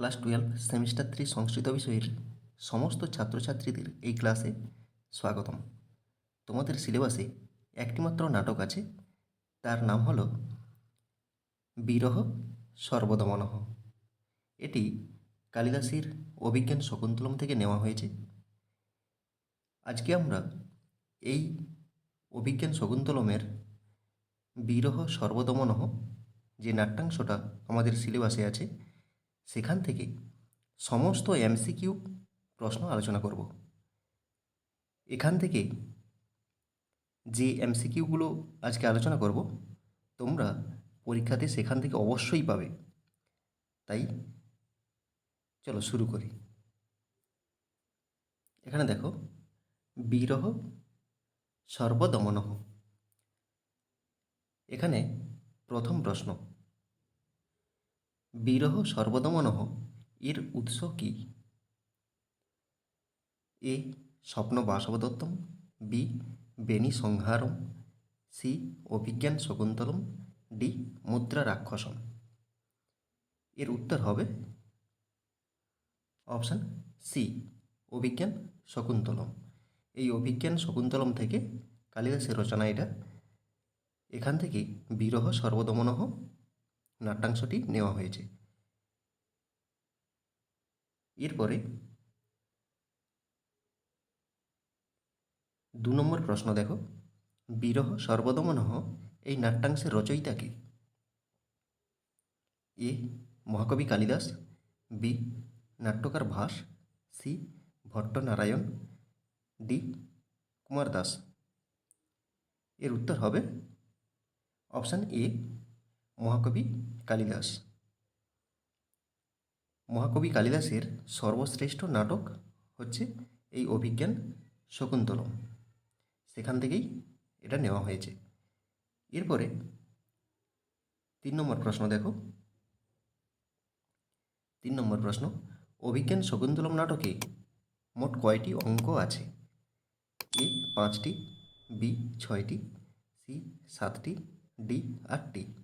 Class twelve semester three Sanskrit বিষয়ের সমস্ত ছাত্রছাত্রীদের এই ক্লাসে স্বাগতম। তোমাদের সিলেবাসে একটিমাত্র নাটক আছে, তার নাম হলো বিরহ সর্বদমনহ। এটি কালিদাসের অভিজ্ঞান শকুন্তলম থেকে নেওয়া হয়েছে। আজকে আমরা এই অভিজ্ঞান শকুন্তলমের বিরহ সর্বদমনহ যে নাট্যাংশটা আমাদের সিলেবাসে আছে সেখান থেকে সমস্ত এমসিকিউ প্রশ্ন আলোচনা করব। এখান থেকে যে এমসিকিউগুলো আজকে আলোচনা করব, তোমরা পরীক্ষাতে সেখান থেকে অবশ্যই পাবে। তাই চলো শুরু করি। এখানে দেখো, বিরহ সর্বদমনহ। এখানে প্রথম প্রশ্ন বিরহ সর্বদমনহ, এর উৎস কি? A. Swapna Vasavadattam B. Veni Samharam C. Abhijnana Shakuntalam D. Mudra Rakshasam এর উত্তর হবে অপশান সি অভিজ্ঞান শকুন্তলম এই অভিজ্ঞান শকুন্তলম থেকে কালিদাসের রচনা এটা। এখান থেকে বিরহ সর্বদমনহ নাট্যাংশটি নেওয়া হয়েছে। এরপরে দু নম্বর প্রশ্ন দেখো। বিরহ সর্বদমনহ, এই নাট্যাংশের রচয়িতা কে? এ, মহাকবি কালিদাস, বি, নাট্যকার ভাস, সি, ভট্টনারায়ণ, ডি কুমার দাস এর উত্তর হবে অপশান এ মহাকবি কালিদাস। মহাকবি কালিদাসের সর্বশ্রেষ্ঠ নাটক হচ্ছে এই অভিজ্ঞান শকুন্তলম। সেখান থেকেই এটা নেওয়া হয়েছে। এরপরে তিন নম্বর প্রশ্ন দেখো। তিন নম্বর প্রশ্ন, অভিজ্ঞান শকুন্তলম নাটকে মোট কয়টি অঙ্ক আছে? এ পাঁচটি, বি ছয়টি, সি সাতটি, ডি আটটি।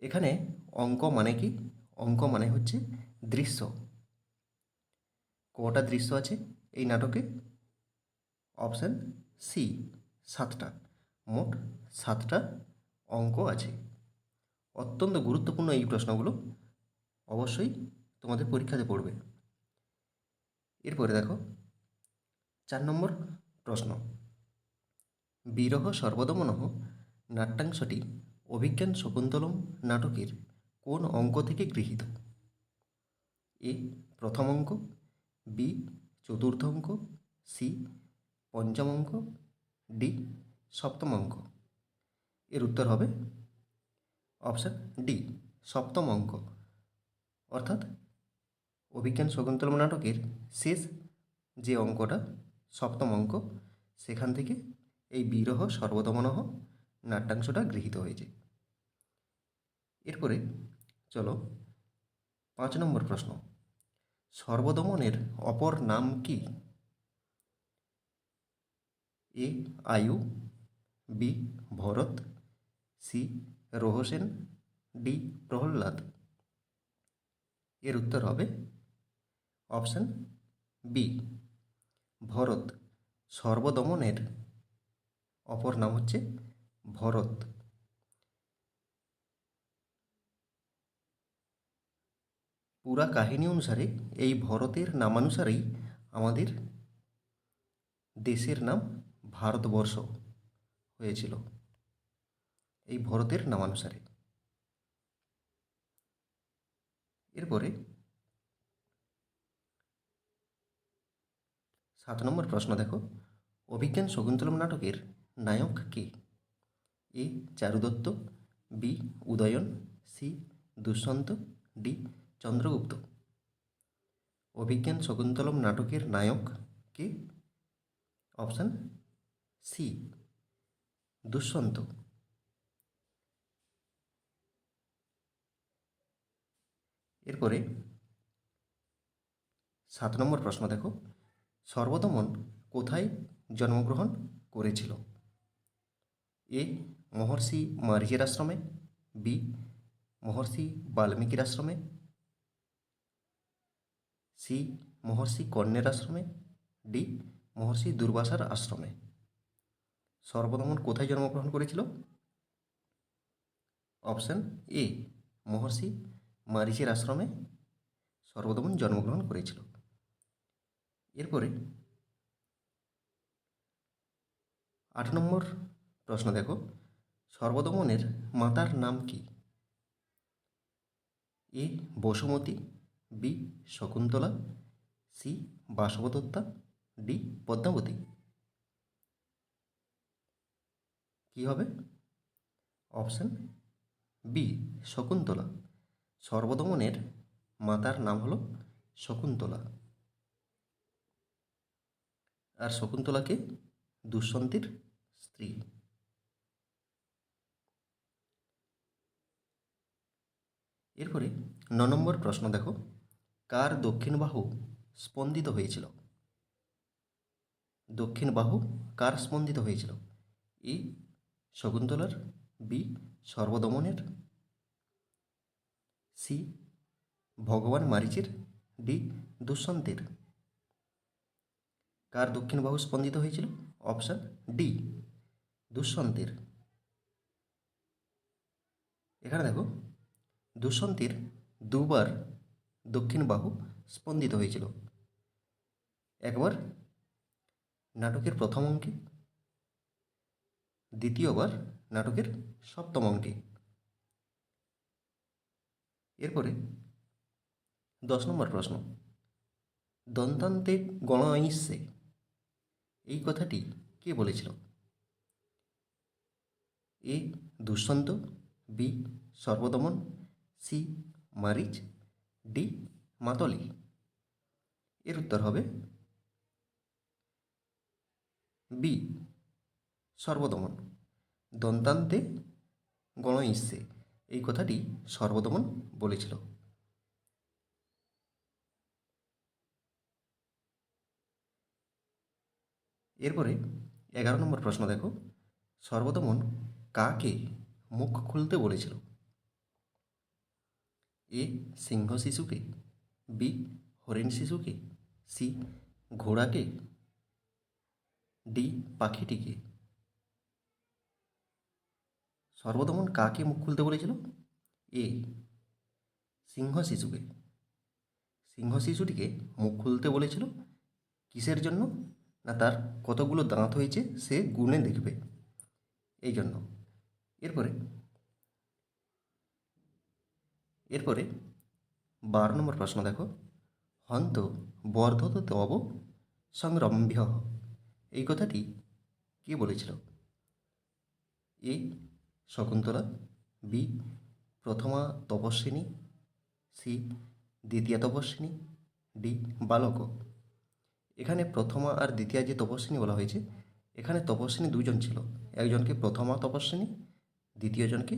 এখানে অঙ্ক মানে কি? অঙ্ক মানে হচ্ছে দৃশ্য। কটা দৃশ্য আছে এই নাটকে? অপশান সি সাতটা। মোট সাতটা অঙ্ক আছে। অত্যন্ত গুরুত্বপূর্ণ এই প্রশ্নগুলো অবশ্যই তোমাদের পরীক্ষাতে পড়বে। এরপরে দেখো, চার নম্বর প্রশ্ন। বিরহ সর্বদমনহ নাট্যাংশটি অভিজ্ঞান শকুন্তলম নাটকের কোন অঙ্ক থেকে গৃহীত? এ প্রথম অঙ্ক, বি চতুর্থ অঙ্ক, সি পঞ্চম অঙ্ক, ডি সপ্তম অঙ্ক। এর উত্তর হবে অপশান ডি, সপ্তম অঙ্ক। অর্থাৎ অভিজ্ঞান শকুন্তলম নাটকের শেষ যে অঙ্কটা, সপ্তম অঙ্ক, সেখান থেকে এই বিরহ সর্বদমনহ নাট্যাংশটা গৃহীত হয়েছে। এরপরে চলো পাঁচ নম্বর প্রশ্ন। সর্বদমনের অপর নাম কি? A, Ayu, B, Bharat, C, Rohasen, D, Prahlad. এর উত্তর হবে অপশান বি, ভরত। সর্বদমনের অপর নাম হচ্ছে ভরত। পুরা কাহিনী অনুসারে এই ভরতের নামানুসারেই আমাদের দেশের নাম ভারতবর্ষ হয়েছিল, এই ভরতের নামানুসারে। এরপরে সাত নম্বর প্রশ্ন দেখো, অভিজ্ঞান শকুন্তলম নাটকের নায়ক কে? A Charudatta, B Udayan, C Dushyanta, D Chandragupta. Abhijnana Shakuntalam নাটকের নায়ক কে? Option C Dushyanta. এরপরে সাত নম্বর প্রশ্ন দেখো। সর্বদমন কোথায় জন্মগ্রহণ করেছিল? এ মহর্ষি মার্জের আশ্রমে বি, মহর্ষি বাল্মীকির আশ্রমে সি, মহর্ষি কর্ণের আশ্রমে ডি, মহর্ষি দুর্বাসার আশ্রমে। সর্বদমন কোথায় জন্মগ্রহণ করেছিল? অপশান এ, মহর্ষি মারিচের আশ্রমে সর্বদমন জন্মগ্রহণ করেছিল। এরপরে আট নম্বর প্রশ্ন দেখো। সর্বদমনের মাতার নাম কি? A. Vasumati, B. Shakuntala, C. Vasavadatta, D. Padmavati. কি হবে? Option B. শকুন্তলা। সর্বদমনের মাতার নাম হলো শকুন্তলা। আর শকুন্তলাকে দুষ্যন্তীর স্ত্রী। এরপরে ন নম্বর প্রশ্ন দেখো। কার দক্ষিণ বাহু স্পন্দিত হয়েছিল? দক্ষিণ বাহু কার স্পন্দিত হয়েছিল? ই শকুন্তলার, বি, সর্বদমনের, সি, ভগবান মারিচের, ডি, দুষ্যন্তের। কার দক্ষিণ বাহু স্পন্দিত হয়েছিল? অপশান ডি, দুষ্যন্তের। এখানে দেখো দুষ্যন্তের দুবার দক্ষিণ বাহু স্পন্দিত হয়েছিল। একবার নাটকের প্রথম অঙ্কে, দ্বিতীয়বার নাটকের সপ্তম অঙ্কে। এরপরে দশ নম্বর প্রশ্ন। দন্তান্তে গণাইসে এই কথাটি কে বলেছিল? A Dushyanta B Sarvadaman C Marich, D Matali. এর উত্তর হবে বি, সর্বদমন। দন্তান্তে গণইস্যে এই কথাটি সর্বদমন বলেছিল। এরপরে এগারো নম্বর প্রশ্ন দেখো। সর্বদমন কাকে মুখ খুলতে বলেছিল? এ সিংহ শিশুকে, বি হরিণ শিশুকে, সি ঘোড়াকে, ডি পাখিটিকে। সর্বদমন কাকে মুখ খুলতে বলেছিল? এ সিংহ শিশুকে। সিংহ শিশুটিকে মুখ খুলতে বলেছিল, কিসের জন্য? না তার কতগুলো দাঁত হয়েছে সে গুণে দেখবে। এই জন্য। এরপরে এরপরে বারো নম্বর প্রশ্ন দেখো। হন্ত বর্ধত তব সংরম্ভ্য। এই কথাটি কে বলেছিল? এ শকুন্তলা, বি প্রথমা তপস্বিনী, সি দ্বিতীয় তপস্বিনী, ডি বালক। এখানে প্রথমা আর দ্বিতীয় যে তপস্বিনী বলা হয়েছে, এখানে তপস্বিনী দুজন ছিল। একজনকে প্রথমা তপস্বিনী, দ্বিতীয়জনকে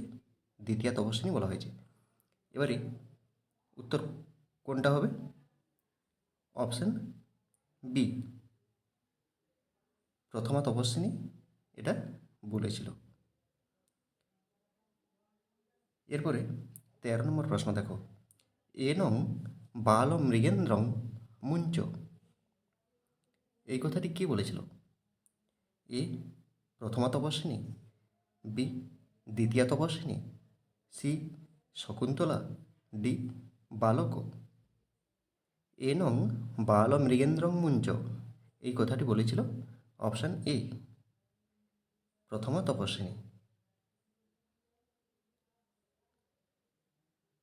দ্বিতীয় তপস্বিনী বলা হয়েছে। এবারে উত্তর কোনটা হবে? অপশান বি প্রথমা তপস্বিনী এটা বলেছিল। এরপরে তেরো নম্বর প্রশ্ন দেখো। এনং বাল মৃগেন্দ্রং মুঞ্চ। এই কথাটি কে বলেছিল? এ প্রথমা তপস্বিনী বি দ্বিতীয় তপস্বিনী সি শকুন্তলা, ডি, বালক। এনং বাল মৃগেন্দ্রং মুঞ্চ এই কথাটি বলেছিল অপশান এ। প্রথম তপস্বিনী।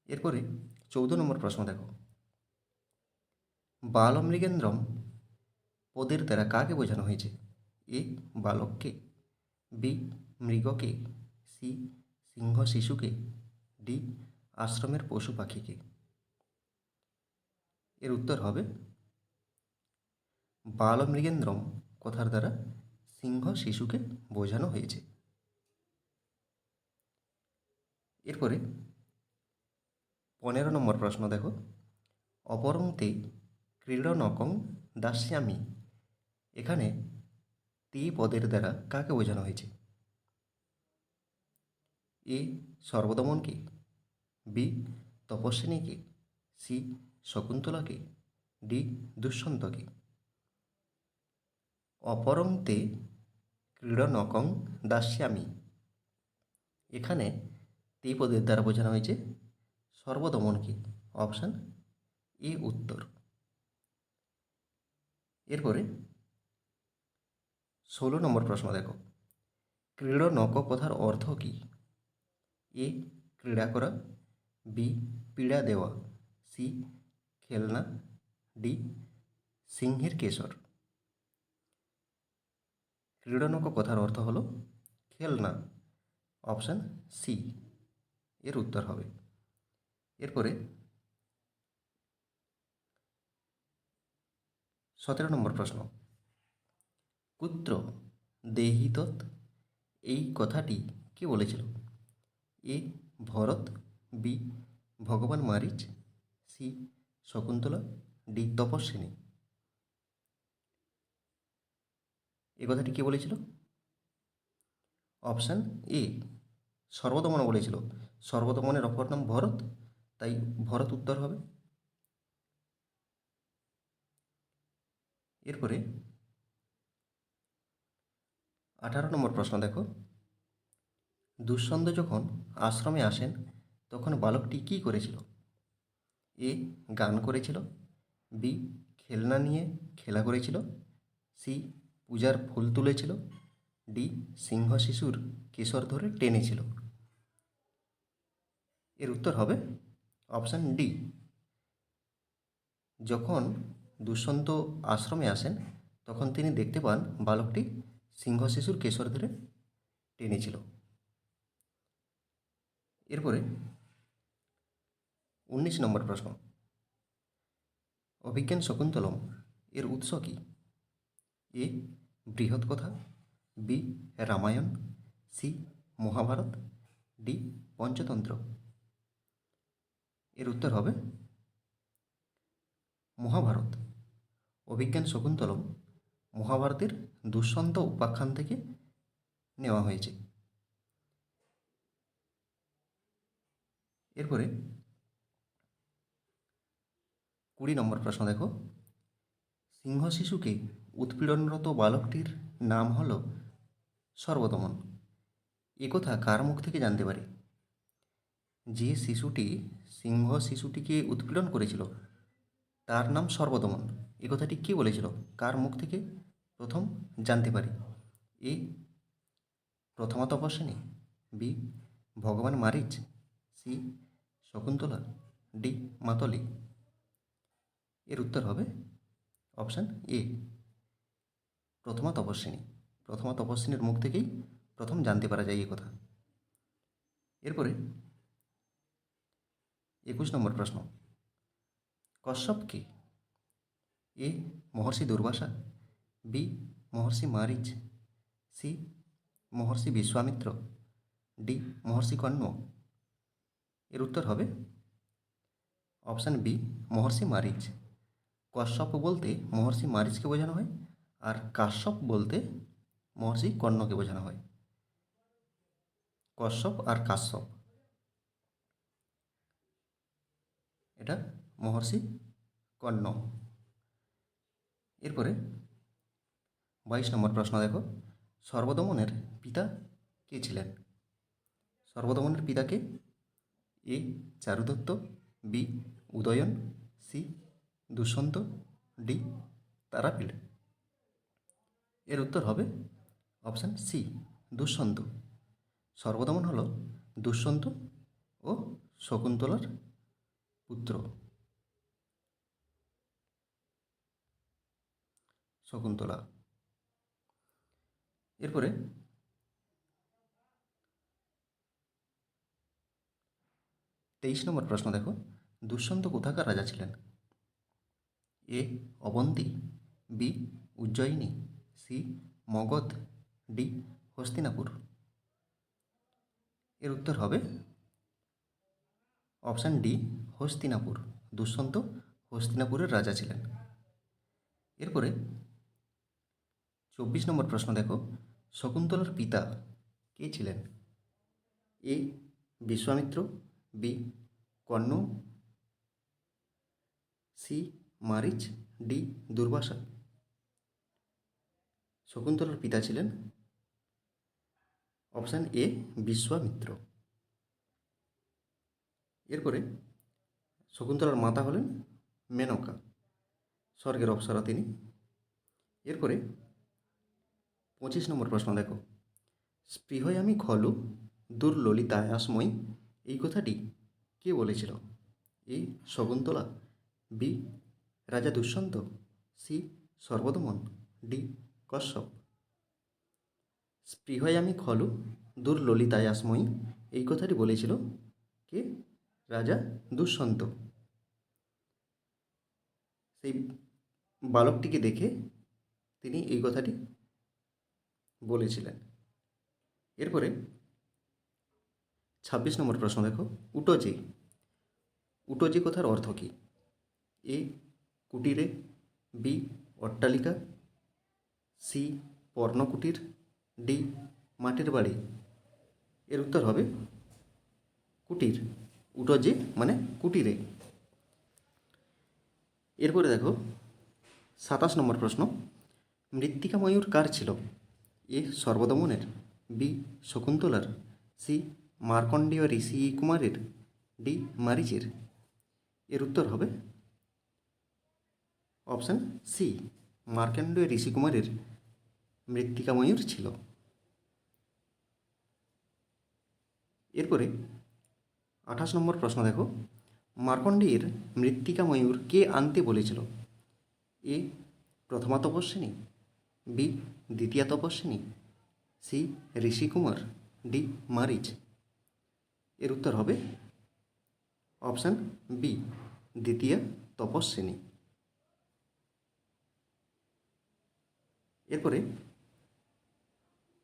এরপরে চৌদ্দ নম্বর প্রশ্ন দেখো। বালমৃগেন্দ্রম পদের দ্বারা কাকে বোঝানো হয়েছে? এ, বালককে, বি, মৃগকে, সি সিংহ শিশুকে ডি, আশ্রমের পশু পাখিকে। এর উত্তর হবে বালমৃগেন্দ্রম, কথার দ্বারা সিংহ শিশুকে বোঝানো হয়েছে। এরপরে পনেরো নম্বর প্রশ্ন দেখো। অপরংতে ক্রীড়নকং দাস্যামি। এখানে তে পদের দ্বারা কাকে বোঝানো হয়েছে? এ সর্বদমনকে। বি, তপস্বিনীকে, সি, শকুন্তলাকে, ডি, দুষ্যন্তকে। অপরং তে ক্রীড়নকং দাস্যামি। এখানে তে পদের দ্বারা বোঝানো হয়েছে সর্বদমনকে। অপশান এ উত্তর। এরপরে ষোলো নম্বর প্রশ্ন দেখো। ক্রীড়নক কথার অর্থ কী? এ, ক্রীড়া করা বি, পীড়া দেওয়া, সি, খেলনা, ডি, সিংহের কেশর। ক্রীড়নক কথার অর্থ হলো খেলনা, অপশান সি, এর উত্তর হবে। এরপরে সতেরো নম্বর প্রশ্ন। কুত্র দেহিতত এই কথাটি কে বলেছিল? A, Bharat B, Bhagwan Marich, C, Shakuntala, D, Tapaswini. এ কথাটি কে বলেছিল? অপশান এ সর্বদমন বলেছিল। সর্বদমনের অপর নাম ভরত, তাই ভরত উত্তর হবে। এরপরে আঠারো নম্বর প্রশ্ন দেখো। দুঃসন্দ যখন আশ্রমে আসেন তখন বালকটি কী করেছিল? এ, গান করেছিল। বি, খেলনা নিয়ে খেলা করেছিল। সি, পূজার ফুল তুলেছিল। ডি, সিংহ শিশুর কেশর ধরে টেনেছিল। এর উত্তর হবে অপশান ডি। যখন দুষ্যন্ত আশ্রমে আসেন, তখন তিনি দেখতে পান বালকটি সিংহ শিশুর কেশর ধরে টেনেছিল। এরপরে উনিশ নম্বর প্রশ্ন। অভিজ্ঞান শকুন্তলম এর উৎস কি? A, Brihat Katha, B, Ramayana, C, Mahabharata, D, Panchatantra. এর উত্তর হবে মহাভারত। অভিজ্ঞান শকুন্তলম মহাভারতের দুঃসন্ত উপাখ্যান থেকে নেওয়া হয়েছে। এরপরে কুড়ি নম্বর প্রশ্ন দেখো। সিংহ শিশুকে উৎপীড়নরত বালকটির নাম হল সর্বদমন। একথা কার মুখ থেকে জানতে পারি? যে শিশুটি সিংহ শিশুটিকে উৎপীড়ন করেছিল, তার নাম সর্বদমন। এ কথাটি কে বলেছিল? কার মুখ থেকে? প্রথম জানতে পারি। এ প্রথমা Tapaswini, B Bhagwan Marich, C Shakuntala, D Matali. এর উত্তর হবে অপশান এ। প্রথমা তপস্বিনী প্রথমা তপস্বিনীর মুখ থেকেই প্রথম জানতে পারা যায় এই কথা। এরপরে একুশ নম্বর প্রশ্ন। কশ্যপ কে? A, Maharshi Durvasa. B, Maharshi Marich. C, Maharshi Vishwamitra D, Maharshi Kanva এর উত্তর হবে অপশান বি, মহর্ষি মারিচ। কশ্যপ বলতে মহর্ষি মারিচকে বোঝানো হয় আর কাশ্যপ বলতে মহর্ষি কর্ণকে বোঝানো হয়। কশ্যপ আর কাশ্যপ। এটা মহর্ষি কর্ণ। এরপরে বাইশ নম্বর প্রশ্ন দেখো। সর্বদমনের পিতা কে ছিলেন? সর্বদমনের পিতাকে A Charudatta, B Udayan, C Dushyanta D Tarapith. এর উত্তর হবে অপশান সি দুষ্যন্ত সর্বদমন হল দুষ্যন্ত ও শকুন্তলার পুত্র। শকুন্তলা। এরপরে তেইশ নম্বর প্রশ্ন দেখো দুষ্যন্ত কোথাকার রাজা ছিলেন? A Avanti, B Ujjayini, C Magadha, D Hastinapur. এর উত্তর হবে অপশান ডি হস্তিনাপুর। দুষ্যন্ত হস্তিনাপুরের রাজা ছিলেন। এরপরে চব্বিশ নম্বর প্রশ্ন দেখো, শকুন্তলার পিতা কে ছিলেন? A Vishwamitra, B Karna, C Marich D Durvasa. শকুন্তলার পিতা ছিলেন অপশান এ বিশ্বামিত্র। এরপরে শকুন্তলার মাতা হলেন মেনকা, স্বর্গের অপ্সরা তিনি। এরপরে পঁচিশ নম্বর প্রশ্ন, দেখো স্পৃহয় আমি খলু দুর্ললিতায়াসময়, এই কথাটি কে বলেছিল? এ শকুন্তলা, বি রাজা দুষ্যন্ত, সি. সর্বদমন, ডি. কশ্যপ। স্পৃহয় আমি খলু দুর্ললিতায়াসময়ী এই কথাটি বলেছিল কে? রাজা দুষ্যন্ত। সেই বালকটিকে দেখে তিনি এই কথাটি বলেছিলেন। এরপরে ছাব্বিশ নম্বর প্রশ্ন দেখো। উটোজি উটোজি কথার অর্থ কী? এ কুটিরে বি অট্টালিকা সি পর্ণকুটির ডি মাটির বাড়ি। এর উত্তর হবে কুটির উটোজি মানে কুটিরে। এরপরে দেখো, সাতাশ নম্বর প্রশ্ন, মৃত্তিকা ময়ূর কার ছিল? এ, সর্বদমনের বি শকুন্তলার সি মার্কণ্ডেয় ঋষি কুমারের ডি মারিচের। এর উত্তর হবে অপশান সি মার্কণ্ডেয় ঋষি কুমারের মৃত্তিকা ময়ূর ছিল এরপরে আঠাশ নম্বর প্রশ্ন দেখো। মার্কণ্ডেয়ের মৃত্তিকা ময়ূর কে আনতে বলেছিল? এ প্রথমা তপস্বিনী বি দ্বিতীয়া তপস্বিনী সি ঋষিকুমার। ডি মারিচ। এর উত্তর হবে অপশান বি দ্বিতীয় তপস্বিনী এরপরে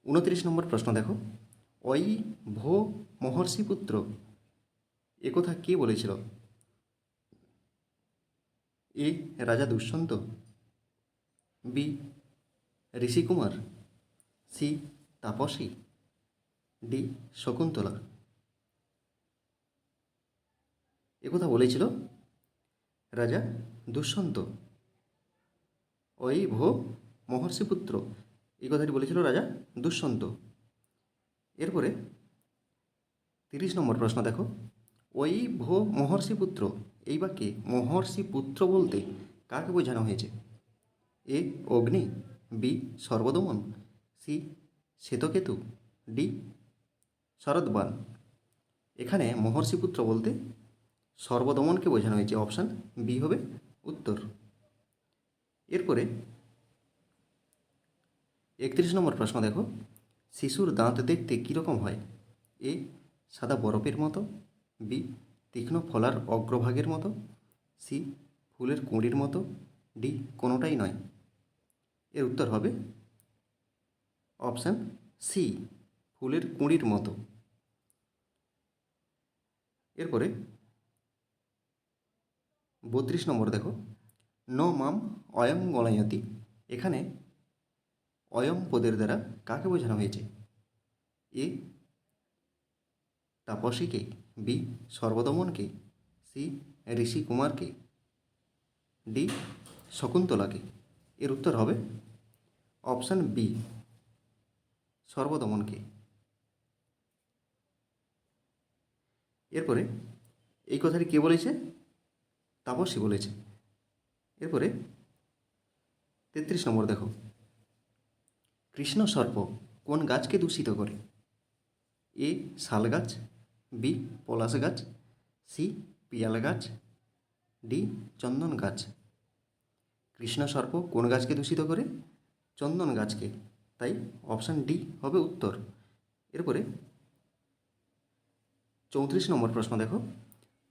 উনত্রিশ নম্বর প্রশ্ন দেখো। অই ভো মহর্ষি পুত্র একথা কে বলেছিল? এ রাজা Dushyanta, B ঋষিকুমার, C Tapasi, D Shakuntala. একথা বলেছিল রাজা দুষ্যন্ত। ওই ভো মহর্ষিপুত্র, এই কথাটি বলেছিল রাজা দুষ্যন্ত। এরপরে তিরিশ নম্বর প্রশ্ন দেখো। ওই ভো মহর্ষিপুত্র, এই বাক্যে মহর্ষি পুত্র বলতে কাকে বোঝানো হয়েছে? A Agni, B Sarvadaman, C Shvetaketu, D Sharadvan. এখানে মহর্ষিপুত্র বলতে সর্বদমনকে বোঝানো হয়েছে। অপশান বি হবে উত্তর। এরপরে একত্রিশ নম্বর প্রশ্ন দেখো। শিশুর দাঁত দেখতে কীরকম হয়? এ, সাদা বরফের মতো, বি, তীক্ষ্ণ ফলার অগ্রভাগের মতো, সি, ফুলের কুঁড়ির মতো, ডি, কোনোটাই নয়। এর উত্তর হবে অপশান সি, ফুলের কুঁড়ির মতো। এরপরে বত্রিশ নম্বর দেখো। ন মাম অয়ং গণয়তি এখানে অয়ং পদের দ্বারা কাকে বোঝানো হয়েছে? এ, তাপসীকে, বি, সর্বদমনকে, সি ঋষি কুমারকে ডি, শকুন্তলাকে। এর উত্তর হবে অপশান বি, সর্বদমনকে। এরপরে এই কথাটি কে বলেছে? তাপসী বলেছে। এরপরে তেত্রিশ নম্বর দেখো। কৃষ্ণ সর্প কোন গাছকে দূষিত করে? এ, শাল গাছ, বি, পলাশ গাছ, সি, পিয়াল গাছ, ডি, চন্দন গাছ। কৃষ্ণ সর্প কোন গাছকে দূষিত করে? চন্দন গাছকে। তাই অপশান ডি হবে উত্তর। এরপরে চৌত্রিশ নম্বর প্রশ্ন দেখো।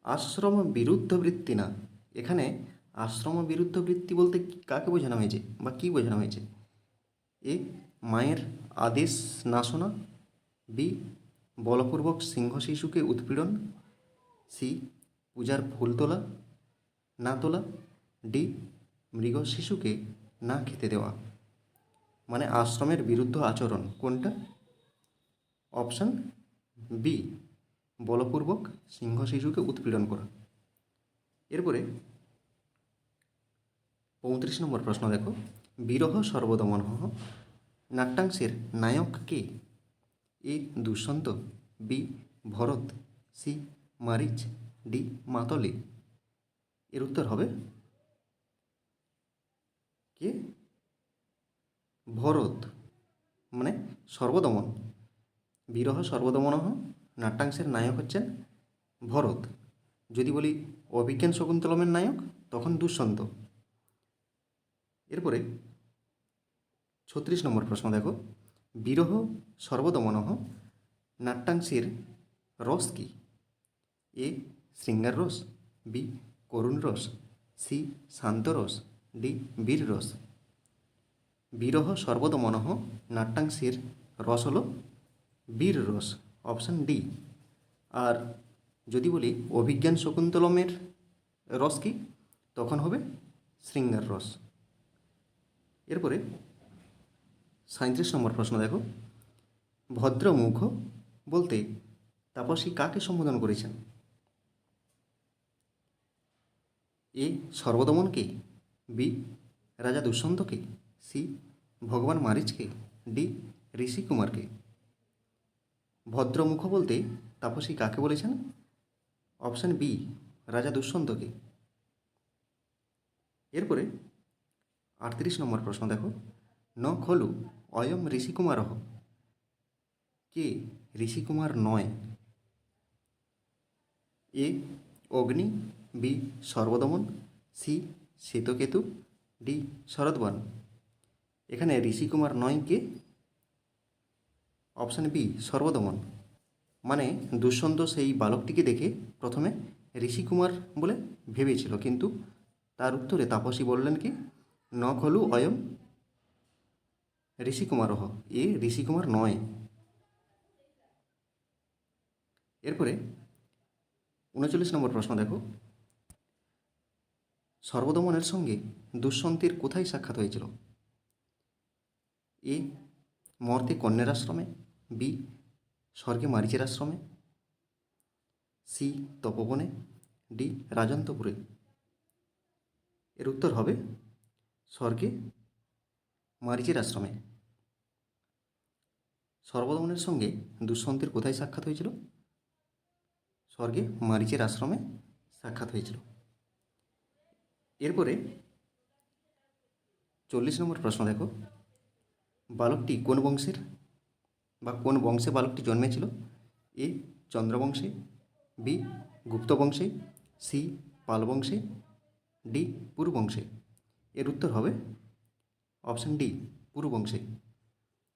আশ্রম বিরুদ্ধ বৃত্তি না? এখানে আশ্রম বিরুদ্ধ বৃত্তি বলতে কাকে বোঝানো হয়েছে বা কী বোঝানো হয়েছে? এ মায়ের আদেশ না শোনা, বি বলপূর্বক সিংহ শিশুকে উৎপীড়ন, সি পূজার ফুল তোলা, না তোলা, ডি মৃগ শিশুকে না খেতে দেওয়া। মানে আশ্রমের বিরুদ্ধ আচরণ কোনটা? অপশান বি বলপূর্বক সিংহ শিশুকে উৎপীড়ন করা। এরপরে পঁয়ত্রিশ নম্বর প্রশ্ন দেখো। বিরহ সর্বদমন নাট্যাংশের নায়ক কে? A Dushyanta, B Bharat, C Marich, D Matali. এর উত্তর হবে কে? ভরত মানে সর্বদমন। বিরহ সর্বদমন নাট্যাংশের নায়ক হচ্ছেন ভরত। যদি বলি অভিজ্ঞান শকুন্তলমের নায়ক, তখন দুষ্যন্ত। এরপরে ছত্রিশ নম্বর প্রশ্ন দেখো। বিরহ সর্বদমনঃ নাট্যাংশের রস কি? এ, শৃঙ্গার রস, বি, করুণ রস, সি, শান্ত রস, ডি, বীর রস। বিরহ সর্বদমনঃ নাট্যাংশের রস হলো বীর রস, অপশান ডি। আর যদি বলি অভিজ্ঞান শকুন্তলমের রস কি, তখন হবে শৃঙ্গার রস। এরপরে সাঁত্রিশ নম্বর প্রশ্ন দেখো। ভদ্রমুখ বলতে তাপসী কাকে সম্বোধন করেছেন? এ সর্বদমনকে, বি রাজা দুষ্যন্তকে সি ভগবান মারিচকে, ডি ঋষি কুমারকে ভদ্রমুখ বলতে তাপসী কাকে বলেছেন? অপশান বি, রাজা দুষ্যন্তকে এরপরে আটত্রিশ নম্বর প্রশ্ন দেখো। ন খলু অয়ম ঋষিকুমারহ কে? ঋষিকুমার নয়। A, Agni, B, Sarvadaman, C, Shvetaketu, D Sharadvan এখানে ঋষিকুমার নয় কে? Option B, সর্বদমন। মানে দুষ্যন্ত সেই বালকটিকে দেখে প্রথমে ঋষিকুমার বলে ভেবেছিল, কিন্তু তার উত্তরে তাপসী বললেন কি, ন খলু অয়ম ঋষিকুমারহ এ ঋষিকুমার নয়। এরপরে উনচল্লিশ নম্বর প্রশ্ন দেখো। সর্বদমনের সঙ্গে দুষ্যন্তের কোথায় সাক্ষাৎ হয়েছিল? এ, মর্তে কন্যার আশ্রমে, বি, স্বর্গে মারিচের আশ্রমে, সি, তপবনে, ডি, রাজন্তপুরে। এর উত্তর হবে স্বর্গে মারিচের আশ্রমে। সর্বদমনের সঙ্গে দুষ্যন্তের কোথায় সাক্ষাৎ হয়েছিল? স্বর্গে মারিচের আশ্রমে সাক্ষাৎ হয়েছিল। এরপরে চল্লিশ নম্বর প্রশ্ন দেখো। বালকটি কোন বংশের বা কোন বংশে বালকটি জন্মেছিল? এ চন্দ্রবংশে, বি গুপ্ত বংশে সি পাল বংশে ডি পুরুবংশে। এর উত্তর হবে অপশান ডি পুরুবংশে।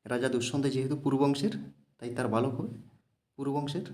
রাজা দুঃসন্ধে যেহেতু পূর্ববংশের তাই তার বালক হবে। পুরুবংশের